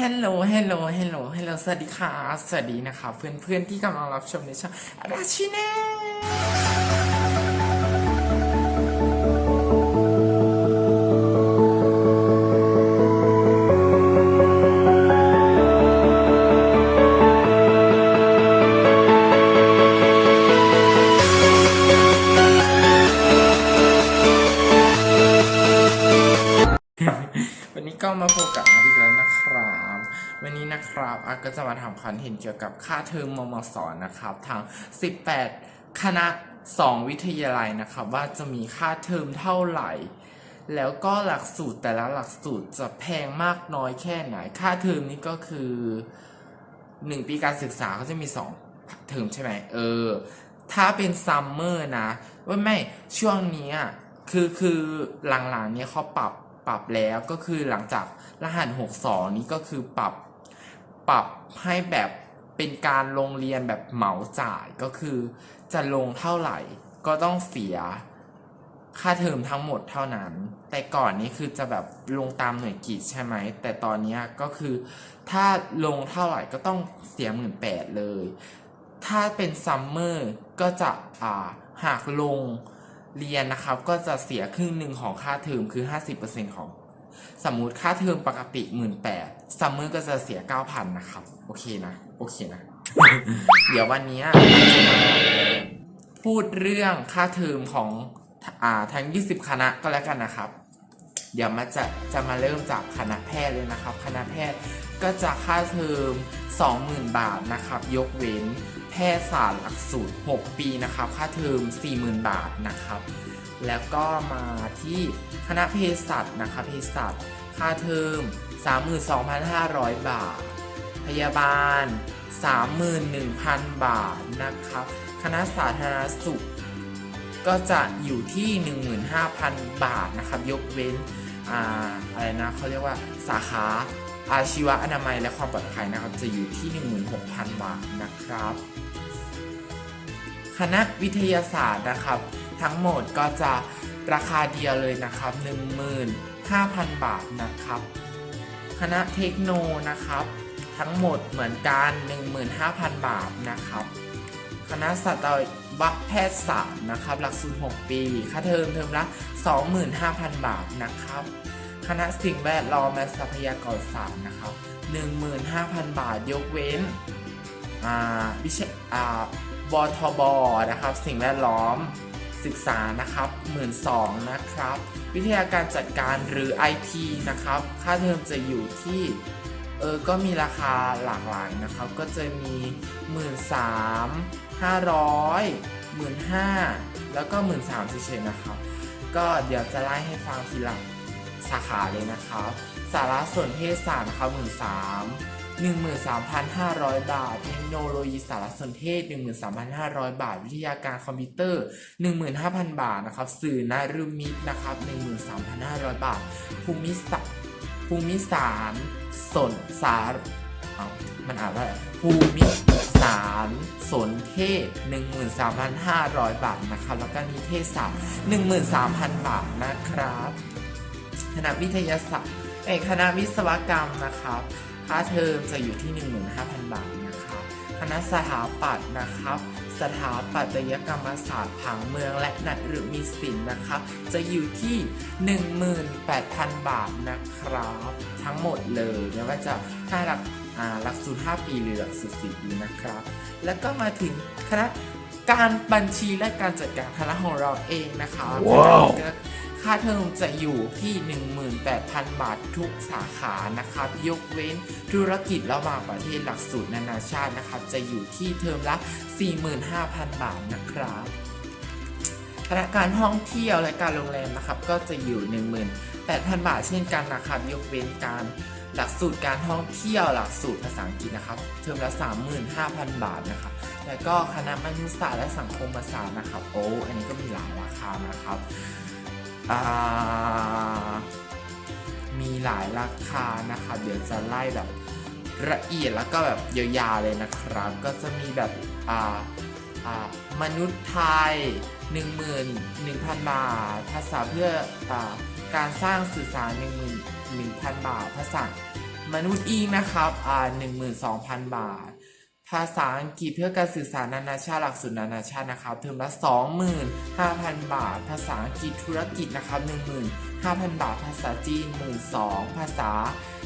ฮัลโหล ฮัลโหล ฮัลโหล ฮัลโหล สวัสดีค่ะ สวัสดีนะคะ เพื่อนๆที่กำลังรับชมในช่องราชินีวันนี้ก็มาพบกับ วันนี้นะครับอาก็จะมาทำคอนเทนต์เกี่ยวกับค่าเทอมมมสอนนะครับทาง 18 คณะ 2 วิทยาลัยนะครับว่าจะมีค่าเทอมเท่าไหร่ แล้วก็หลักสูตรแต่ละหลักสูตรจะแพงมากน้อยแค่ไหน ค่าเทอมนี้ก็คือหนึ่งปีการศึกษาเขาจะมีสองเทอมใช่ไหมเออ ถ้าเป็นซัมเมอร์นะว่าไม่ช่วงนี้คือคือหลังๆเนี้ยเขาปรับปรับแล้วก็คือหลังจากรหัสหกสองนี้ก็คือปรับ ปรับให้แบบเป็นการลงเรียนแบบเหมาจ่ายก็คือ จะลงเท่าไหร่ก็ต้องเสียค่าเทอมทั้งหมดเท่านั้น แต่ก่อนนี้คือจะแบบลงตามหน่วยกิจใช่ไหม แต่ตอนนี้ก็คือถ้าลงเท่าไหร่ก็ต้องเสียหมื่นแปดเลย ถ้าเป็นซัมเมอร์ก็จะอ่าหากลงเรียนนะครับ ก็จะเสียครึ่งหนึ่งของค่าเทอมคือ 50%ของ สมมุติค่าเทอมปกติ1 8ื่นซัมเมอร์ก็จะเสีย9,000นนะครับ โอเคนะ โอเคนะ เดี๋ยววันนี้จะมาพูดเรื่องค่าเทอมของอ่าทั้ง 20 คณะก็แล้วกันนะครับ เดี๋ยวมาจะจะมาเริ่มจากคณะแพทย์เลยนะครับ คณะแพทย์ก็จะค่าเทอม 20,000 บาทนะครับ ยกเว้นแพทยศาสตร์หลักสูตร 6 ปีนะครับ ค่าเทอม 40,000 บาทนะครับ แล้วก็มาที่คณะเภสัชนะครับเภสัชค่าเทอม 32,500 บาท พยาบาล 31,000 บาทนะครับคณะสาธารณสุข ก็จะอยู่ที่ 15,000 บาทนะครับ ยกเว้นอ่าอะไรนะเขาเรียกว่าสาขาอาชีวะอนามัยและความปลอดภัยนะครับ จะอยู่ที่ 16,000 บาทนะครับ คณะวิทยาศาสตร์นะครับ ทั้งหมดก็จะราคาเดียวเลยนะครับ 15,000 บาทนะครับ คณะเทคโนนะครับ ทั้งหมดเหมือนกัน 15,000 บาทนะครับ คณะสัตวแพทยศาสตร์นะครับหลักสูตร6ปี ค่าเทอมเทอมละ 25,000 บาทนะครับ คณะสิ่งแวดล้อมและทรัพยากรศาสตร์นะครับ 15,000 บาทยกเว้นอ่าวิชาอ่าบทบนะครับ สิ่งแวดล้อม ศึกษานะครับ 12,000นะครับ วิทยาการจัดการหรือ IT นะครับ ค่าเทอมจะอยู่ที่เออก็มีราคาหลากหลายนะครับ ก็จะมี 1 3 500 15,000แล้วก็ 13,000เฉยๆนะครับ ก็เดี๋ยวจะไล่ให้ฟังทีละสาขาเลยนะครับ สารสนเทศศาสตร์นะครับ13,000 13,500 บาท เทคโนโลยีสารสนเทศ 13,500 บาท วิทยาการคอมพิวเตอร์ 15,000 บาทนะครับ สื่อนารุมิตนะครับ 13,500 บาท ภูมิศาสตร์ภูมิสารสนสารเอามันอ่านว่าภูมิสารสนเทศ 13,500 บาทนะครับ แล้วก็นิเทศศาสตร์ 13,000 บาทนะครับ คณะวิทยาศาสตร์เอยคณะวิศวกรรมนะครับ ค่าเทอมจะอยู่ที่ 15,000 บาทนะครับคณะสถาปัตย์นะครับสถาปัตยกรรมศาสตร์ผังเมืองและนัดหรือมีศิลป์นะครับ จะอยู่ที่ 18,000 บาทนะครับ ทั้งหมดเลยไม่ว่าจะค่าหลักอ่าหลักสูตร 5 ปีหรือหลักสูตร 4 ปีนะครับ แล้วก็มาถึงคณะการบัญชีและการจัดการคณะของเราเองนะคะว้าวคณะนี้ก็ ค่าเทอมจะอยู่ที่ 18,000 บาททุกสาขานะครับ ยกเว้นธุรกิจระหว่างประเทศหลักสูตรนานาชาตินะครับ จะอยู่ที่เทอมละ 45,000 บาทนะครับคณะการท่องเที่ยวและการโรงแรมนะครับ ก็จะอยู่ 18,000 บาทเช่นกันนะครับ ยกเว้นการหลักสูตรการท่องเที่ยวหลักสูตรภาษาอังกฤษนะครับ เทอมละ 35,000 บาทนะครับ แล้วก็คณะมนุษยศาสตร์และสังคมศาสตร์นะครับ โอ้ อันนี้ก็มีหลายราคานะครับ มีหลายราคานะครับเดี๋ยวจะไล่แบบละเอียดแล้วก็แบบยาวๆเลยนะครับ ก็จะมีแบบอ่าอ่ามนุษย์ไทย 11,000 บาท ภาษาเพื่ออ่าการสร้างสื่อสาร 11,000 บาท ภาษามนุษย์อิงนะครับอ่า12,000 บาทาษาอังกฤษเพื่อการสื่อสารนานาชาติหลักสูตรนานาชาตินะครับเทอมละ 25,000 บาท ภาษาอังกฤษธุรกิจนะครับ15,000 บาท ภาษาจีน 12,000 ภาษา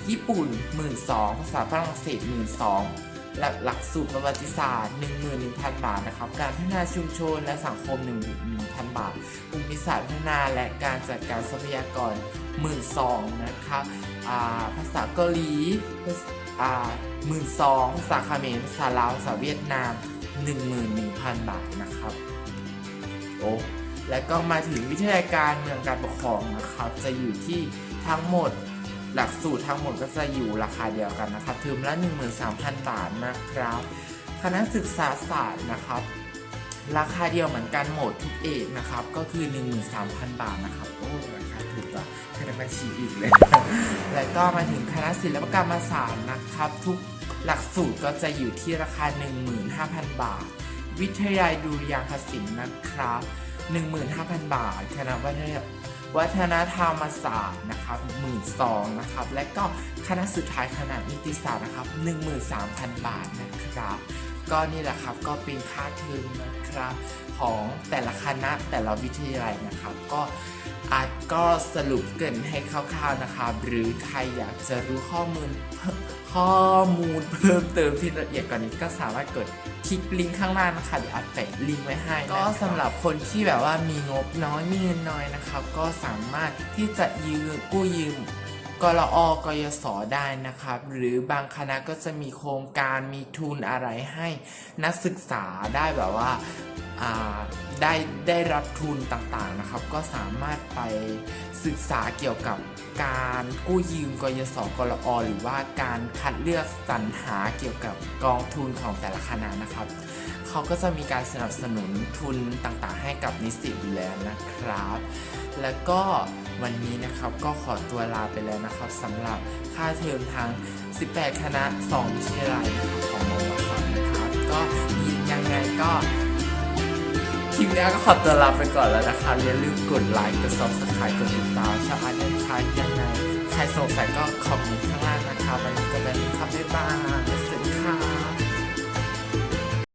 ญี่ปุ่น 12,000 ภาษาฝรั่งเศส 12,000 แลหลักสูตรประวัติศาสตร์ 11,000 บาทนะครับ การพัฒนาชุมชนและสังคม1,000 บาทภูมิศาสตร์พัฒนาและการจัดการทรัพยากร 12,000นะครับาภาษาเกาหลีภาษาอ่า12,000ภาษาเขมรภาษาลาวภาษาเวียดนาม 11,000 บาทนะครับโอ้และก็มาถึงวิทยาการเมืองการปกครองนะครับ จะอยู่ที่ทั้งหมด หลักสูตรทั้งหมดก็จะอยู่ราคาเดียวกันนะครับเทอมละ 13,000 บาทนะครับ คณะศึกษาศาสตร์นะครับ ราคาเดียวเหมือนกันหมดทุกเอกนะครับ ก็คือ 13,000 บาทนะครับ โอ้ราคาถูกกว่าคณะบัญชีอีกเลย แล้วก็มาถึงคณะศิลปกรรมศาสตร์นะครับ ทุกหลักสูตรก็จะอยู่ที่ราคา 15,000 บาท วิทยาลัยดุริยางคศิลป์นะครับ 15,000 บาทคณะวัฒนวัฒนธรรมศาสตร์นะครับ12,000นะครับ และก็คณะสุดท้ายคณะนิติศาสตร์นะครับ13,000 บาทนะครับ ก็นี่แหละครับก็เป็นค่าเทอมนะครับของแต่ละคณะแต่ละวิทยาลัยนะครับ ก็อาจก็สรุปเกินให้คร่าวๆนะครับ หรือใครอยากจะรู้ข้อมูลข้อมูลเพิ่มเติมที่ละเอียดกว่านี้ก็สามารถกดคลิกลิงก์ข้างล่างนะคะเดี๋ยวอัดแปะลิงก์ไว้ให้นะก็สำหรับคนที่แบบว่ามีงบน้อยมีเงินน้อยนะครับ ก็สามารถที่จะยืมกู้ยืม กรอกยศได้นะครับ หรือบางคณะก็จะมีโครงการมีทุนอะไรให้นักศึกษาได้แบบว่าอ่าได้ได้รับทุนต่างๆนะครับ ก็สามารถไปศึกษาเกี่ยวกับการกู้ยืมกยศกรอหรือว่าการคัดเลือกสรรหาเกี่ยวกับกองทุนของแต่ละคณะนะครับเขาก็จะมีการสนับสนุนทุนต่างๆ ให้กับนิสิตอยู่แล้วนะครับ แล้วก็ วันนี้นะครับก็ขอตัวลาไปแล้วนะครับสำหรับค่าเทอมทาง 18 คณะ2วิทยาลัยนะครับของมวสนะครับ ก็ยังไงก็คลิปนี้ก็ขอตัวลาไปก่อนแล้วนะครับอย่าลืมกดไลค์กด subscribe กดติดตามช่องอันนี้ค่ะยังไงใครสงสัยก็คอมเมนต์ข้างล่างนะครับวันนี้ก็ไปครับบ๊ายบาย